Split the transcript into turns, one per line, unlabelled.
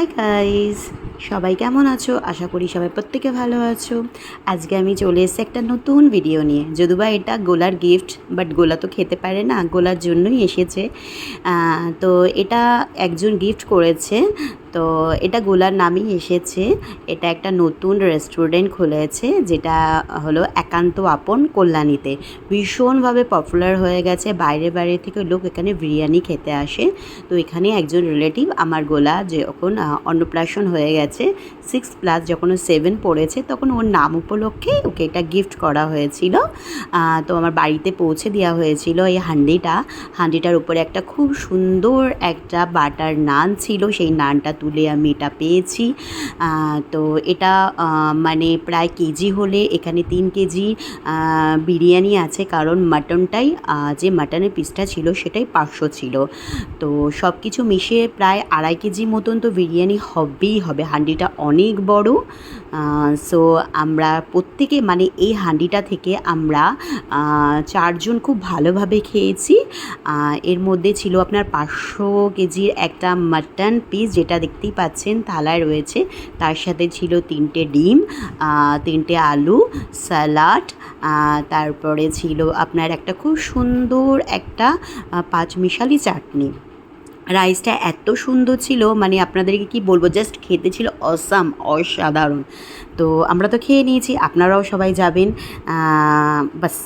Hi guys! সবাই কেমন আছো? আশা করি সবাই প্রত্যেকে ভালো আছো। আজকে আমি চলে এসেছি একটা নতুন ভিডিও নিয়ে। যদিবা এটা গোলার গিফট বাট গোলা তো খেতে পারে না, গোলার জন্যই এসেছে। তো এটা একজন গিফট করেছে। তো এটা গোলার নামেই এসেছে। এটা একটা নতুন রেস্টুরেন্ট খুলেছে, যেটা হলো একান্ত আপন কল্যাণীতে। ভীষণভাবে পপুলার হয়ে গেছে। বাইরে বাইরে থেকে লোক এখানে বিরিয়ানি খেতে আসে। তো এখানে একজন রিলেটিভ আমার গোলা যখন অন্নপ্রাশন হয়ে গেছে। সিক্স প্লাস যখন ও সেভেন পড়েছে তখন ওর নাম উপলক্ষে ওকে এটা গিফট করা হয়েছিল। তো আমার বাড়িতে পৌঁছে দেওয়া হয়েছিল এই হান্ডিটা। হান্ডিটার উপরে একটা খুব সুন্দর একটা বাটার নান ছিল, সেই নানটা তুলে আমি এটা পেয়েছি। তো এটা মানে প্রায় কেজি হলে এখানে তিন কেজি বিরিয়ানি আছে, কারণ মাটনটাই যে মাটনের পিসটা ছিল সেটাই পাঁচশো ছিল। তো সব কিছু মিশিয়ে প্রায় আড়াই কেজি মতন তো বিরিয়ানি হবেই হবে হান্ডিটা অনেক বড় সো আমরা প্রত্যেকে মানে এই হান্ডিটা থেকে আমরা চারজন খুব ভালোভাবে খেয়েছি। এর মধ্যে ছিল আপনার পাঁচশো কেজির একটা মাটন পিস যেটা দেখতেই পাচ্ছেন থালায় রয়েছে। তার সাথে ছিল তিনটে ডিম তিনটে আলু স্যালাড তারপরে ছিল আপনার একটা খুব সুন্দর একটা পাঁচমিশালি চাটনি। রাইসটা এত সুন্দর ছিল মানে আপনাদেরকে কি বলব জাস্ট খেতে ছিল অসাম অসাধারণ। তো আমরা তো খেয়ে নিয়েছি, আপনারাও সবাই যাবেন বাস।